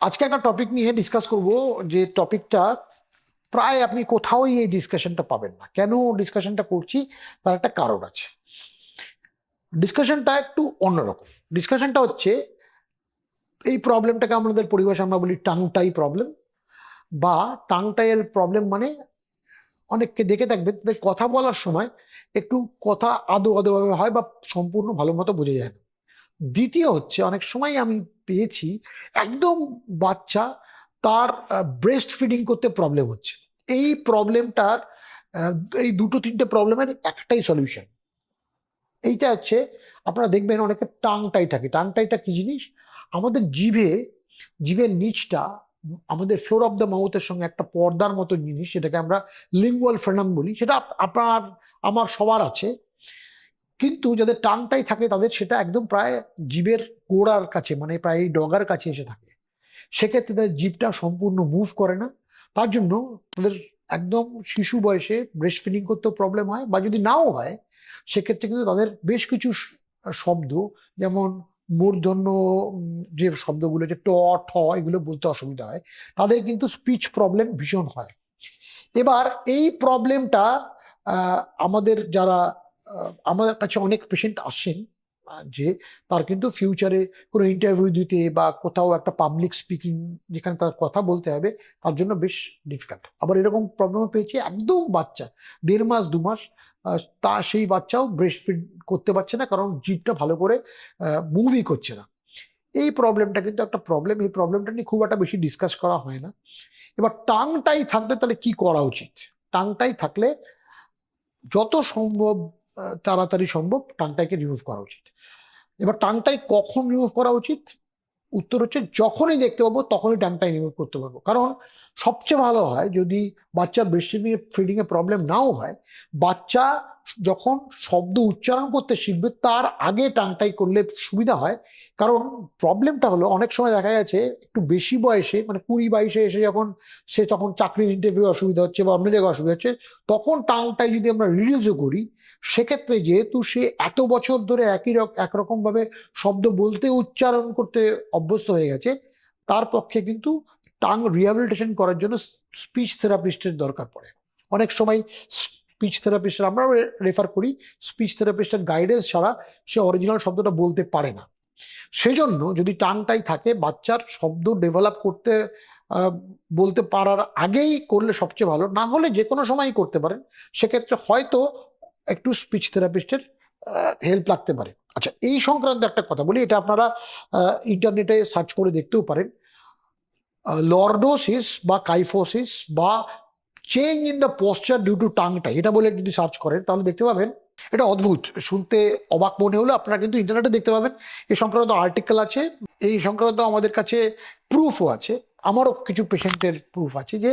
আজকে একটা টপিক নিয়ে ডিসকাস করব যে টপিকটা প্রায় আপনি কোথাওই এই ডিসকাশনটা পাবেন না। কেন ডিসকাশনটা করছি? তার একটা কারণ আছে। ডিসকাশনটা একটু অন্যরকম। ডিসকাশনটা হচ্ছে, এই প্রবলেমটাকে আমাদের পরিভাষা আমরা বলি টাংটাই প্রবলেম বা টাংটাইয়ের প্রবলেম মানে অনেককে দেখে থাকবে তাদের কথা বলার সময় একটু কথা আদো আদোভাবে হয় বা সম্পূর্ণ ভালো মতো বোঝা যায় না। দ্বিতীয় হচ্ছে, অনেক সময় আমি পেয়েছি, একদম বাচ্চা তার ব্রেস্ট ফিডিং করতে প্রবলেম হচ্ছে। এই প্রবলেমটার এই দুটো তিনটে প্রবলেমের একটাই সলিউশন এইটা হচ্ছে, আপনারা দেখবেন অনেকে টাংটাই থাকে। টাংটাইটা কি জিনিস? আমাদের জিভে, জিভের নিচটা, আমাদের ফ্লোর অফ দ্য মাউথের সঙ্গে একটা পর্দার মতো জিনিস সেটাকে আমরা লিঙ্গুয়াল ফ্রেনাম বলি, সেটা আপনার, আমার সবার আছে। কিন্তু যাদের টাংটাই থাকে, তাদের সেটা একদম প্রায় জীবের গোড়ার কাছে মানে প্রায় ডগার কাছে এসে থাকে। সেক্ষেত্রে তাদের জীবটা সম্পূর্ণ মুভ করে না। তার জন্য তাদের একদম শিশু বয়সে ব্রেস্ট ফিডিং করতেও প্রবলেম হয় বা যদি নাও হয়, সেক্ষেত্রে কিন্তু তাদের বেশ কিছু শব্দ, যেমন মূর্ধন্য যে শব্দগুলো যে ট, ঠ, এগুলো বলতে অসুবিধা হয়, তাদের কিন্তু স্পিচ প্রবলেম ভীষণ হয়। এবার এই প্রবলেমটা আমাদের যারা আমাদের কাছে অনেক পেশেন্ট আসেন যে তার কিন্তু ফিউচারে কোনো ইন্টারভিউ দিতে বা কোথাও একটা পাবলিক স্পিকিং যেখানে তার কথা বলতে হবে, তার জন্য বেশ ডিফিকাল্ট আবার এরকম প্রবলেম পেয়েছে একদম বাচ্চা, দেড় মাস, দু মাস তা সেই বাচ্চাও ব্রেস্ট ফিড করতে পারছে না কারণ জিভটা ভালো করে মুভই করছে না। এই প্রবলেমটা কিন্তু একটা প্রবলেম এই প্রবলেমটা নিয়ে খুব একটা বেশি ডিসকাস করা হয় না। এবার টাংটাই থাকলে তাহলে কি করা উচিত? টাংটাই থাকলে যত সম্ভব তাড়াতাড়ি সম্ভব টাংটাইকে রিমুভ করা উচিত। এবার টাংটাই কখন রিমুভ করা উচিত? উত্তর হচ্ছে যখনই দেখতে পাবো তখনই টাংটাই রিমুভ করতে পারব। কারণ সবচেয়ে ভালো হয় যদি বাচ্চা ব্রেস্ট ফিডিংয়ে প্রবলেম নাও হয়, বাচ্চা যখন শব্দ উচ্চারণ করতে শিখবে, তার আগে টাংটাই করলে সুবিধা হয়। কারণ প্রবলেমটা হলো, অনেক সময় দেখা গেছে, একটু বেশি বয়সে মানে কুড়ি বাইশে এসে যখন সে তখন চাকরির ইন্টারভিউ অসুবিধা হচ্ছে বা অন্য জায়গায় অসুবিধা হচ্ছে, তখন টাংটাই যদি আমরা রিলিজও করি, সেক্ষেত্রে যেহেতু সে এত বছর ধরে একই রক একরকমভাবে শব্দ বলতে উচ্চারণ করতে অভ্যস্ত হয়ে গেছে, তার পক্ষে কিন্তু টাং রিহ্যাবিলিটেশন করার জন্য স্পিচ থেরাপিস্টের দরকার পড়ে। অনেক সময় স্পিচ থেরাপিস্টের আমরা রেফার করি স্পিচ থেরাপিস্টের গাইডেন্স ছাড়া সে অরিজিনাল শব্দটা বলতে পারে না। সেজন্য যদি টানটাই থাকে, বাচ্চার শব্দ ডেভেলপ করতে বলতে পারার আগেই করলে সবচেয়ে ভালো। না হলে যে কোনো সময়ই করতে পারেন। সেক্ষেত্রে হয়তো একটু স্পিচ থেরাপিস্টের হেল্প লাগতে পারে। আচ্ছা এই সংক্রান্ত একটা কথা বলি। এটা আপনারা ইন্টারনেটে সার্চ করে দেখতেও পারেন। লর্ডোসিস বা কাইফোসিস বা change in the posture due to tongue tie এটা বলে যদি সার্চ করেন, তাহলে দেখতে পাবেন এটা অদ্ভুত। শুনতে অবাক মনে হলো আপনারা কিন্তু ইন্টারনেটে দেখতে পাবেন। এই সংক্রান্ত আর্টিকেল আছে, এই সংক্রান্ত আমাদের কাছে প্রুফও আছে। আমারও কিছু পেশেন্টের প্রুফ আছে যে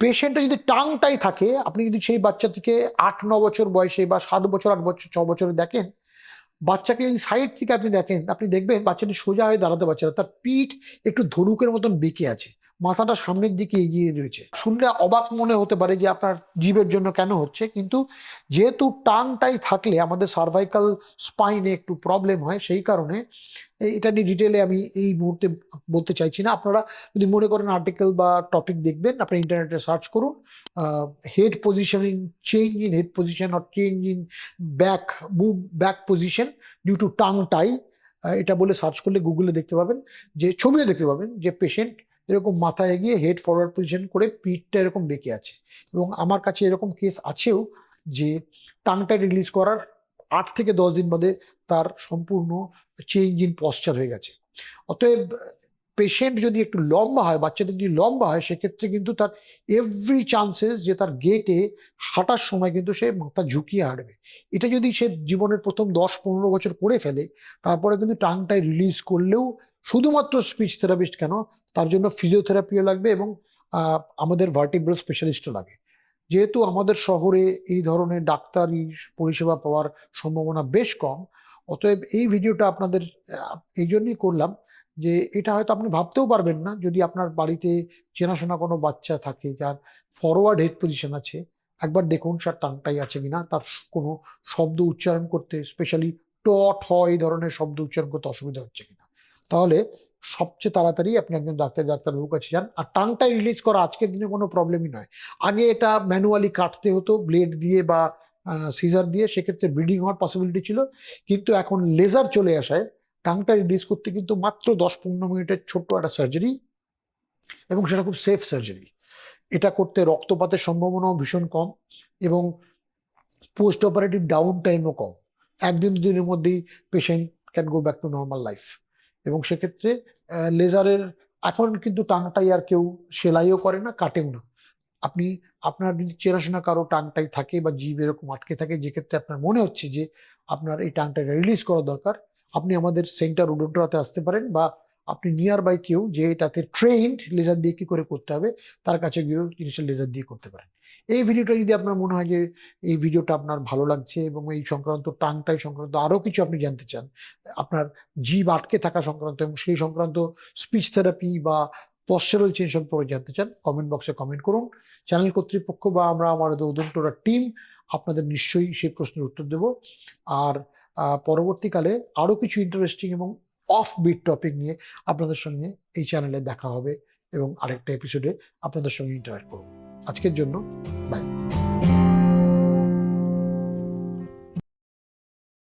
পেশেন্টের যদি টাংটাই থাকে, আপনি যদি সেই বাচ্চাটিকে আট ন বছর বয়সে বা সাত বছর, আট বছর, ছ বছরে দেখেন, বাচ্চাকে যদি সাইড থেকে আপনি দেখেন, আপনি দেখবেন বাচ্চাটি সোজা হয়ে দাঁড়াতে পারছে না, তার পিঠ একটু ধনুকের মতন বেঁকে আছে। মাথাটা সামনের দিকে এগিয়ে রয়েছে। শুনলে অবাক মনে হতে পারে যে আপনার জীবের জন্য কেন হচ্ছে, কিন্তু যেহেতু টাংটাই থাকলে আমাদের সার্ভাইকাল স্পাইনে একটু প্রবলেম হয়, সেই কারণে এটা নিয়ে ডিটেলে আমি এই মুহূর্তে বলতে চাইছি না। আপনারা যদি মনে করেন আর্টিকেল বা টপিক দেখবেন, আপনি ইন্টারনেটে সার্চ করুন head positioning change in head position or change in back move back position due to tongue tie এটা বলে সার্চ করলে গুগলে দেখতে পাবেন, যে ছবিও দেখতে পাবেন, যে পেশেন্ট এরকম মাথা এগিয়ে হেড ফরওয়ার্ড পজিশন করে পিঠটা এরকম বেঁকে আছে। এবং আমার কাছে এরকম কেস আছেও যে টাংটা রিলিজ করার আট থেকে দশ দিন বাদে তার সম্পূর্ণ চেঞ্জ ইন পশ্চার হয়ে গেছে। অতএব পেশেন্ট যদি একটু লম্বা হয়, বাচ্চাটা যদি লম্বা হয়, সেক্ষেত্রে কিন্তু তার এভরি চান্সেস যে তার গেটে হাঁটার সময় কিন্তু সে মাথা ঝুঁকিয়ে হাঁটবে। এটা যদি সে জীবনের প্রথম দশ পনেরো বছর করে ফেলে, তারপরে কিন্তু টাংটাই রিলিজ করলেও শুধুমাত্র স্পিচ থেরাপিস্ট কেন, তার জন্য ফিজিওথেরাপিও লাগবে এবং আমাদের ভার্টিব্রাল স্পেশালিস্টও লাগে। যেহেতু আমাদের শহরে এই ধরনের ডাক্তারি পরিষেবা পাওয়ার সম্ভাবনা বেশ কম, অতএব এই ভিডিওটা আপনাদের এই জন্যই করলাম যে এটা হয়তো আপনি ভাবতেও পারবেন না, যদি আপনার বাড়িতে চেনাশোনা কোনো বাচ্চা থাকে যার ফরওয়ার্ড হেড পজিশন আছে, একবার দেখুন তার টাংটাই আছে কিনা, তার কোনো শব্দ উচ্চারণ করতে স্পেশালি ট ঠ এই ধরনের শব্দ উচ্চারণ করতে অসুবিধা হচ্ছে কিনা। তাহলে সবচেয়ে তাড়াতাড়ি আপনি একজন ডাক্তার ডাক্তারবাবুর কাছে যান। আর টাংটাই রিলিজ করা আজকের দিনে কোনো প্রবলেমই নয়। আগে এটা ম্যানুয়ালি কাটতে হতো ব্লেড দিয়ে বা সিজার দিয়ে, সেক্ষেত্রে ব্লিডিং হওয়ার পসিবিলিটি ছিল। কিন্তু এখন লেজার চলে আসায় টাংটা রিলিজ করতে কিন্তু মাত্র দশ পনেরো মিনিটের ছোট্ট একটা সার্জারি এবং সেটা খুব সেফ সার্জারি এটা করতে রক্তপাতের সম্ভাবনাও ভীষণ কম এবং পোস্ট অপারেটিভ ডাউন টাইমও কম একদিন দুদিনের মধ্যেই patient can go back to normal life এবং সেক্ষেত্রে লেজারের এখন কিন্তু টাংটাই আর কেউ সেলাইও করে না, কাটেও না। আপনি, আপনার যদি চেরাশোনা কারও টাংটাই থাকে বা জীব এরকম আটকে থাকে যে ক্ষেত্রে আপনার মনে হচ্ছে যে আপনার এই টাংটাইটা রিলিজ করা দরকার, আপনি আমাদের সেন্টার উডোড্রাতে আসতে পারেন বা আপনি নিয়ার বাই কেউ যে এটাতে ট্রেন্ড লেজার দিয়ে কি করে করতে হবে, তার কাছে গিয়েও জিনিসটা লেজার দিয়ে করতে পারেন। এই ভিডিওটা যদি আপনার মনে হয় যে এই ভিডিওটা আপনার ভালো লাগছে এবং এই সংক্রান্ত টাংটাই সংক্রান্ত আরও কিছু আপনি জানতে চান, আপনার জীব আটকে থাকা সংক্রান্ত এবং সেই সংক্রান্ত স্পিচ থেরাপি বা পশ্চারাল চেঞ্জ সম্পর্কে জানতে চান কমেন্ট বক্সে কমেন্ট করুন। চ্যানেল কর্তৃপক্ষ বা আমরা আমাদের উদন্তরা টিম আপনাদের নিশ্চয়ই সেই প্রশ্নের উত্তর দেব। আর পরবর্তীকালে আরও কিছু ইন্টারেস্টিং এবং অফ বিট টপিক নিয়ে আপনাদের সঙ্গে এই চ্যানেলে দেখা হবে এবং আরেকটা এপিসোডে আপনাদের সঙ্গে ইন্টারাক্ট করব। আজকের জন্য বাই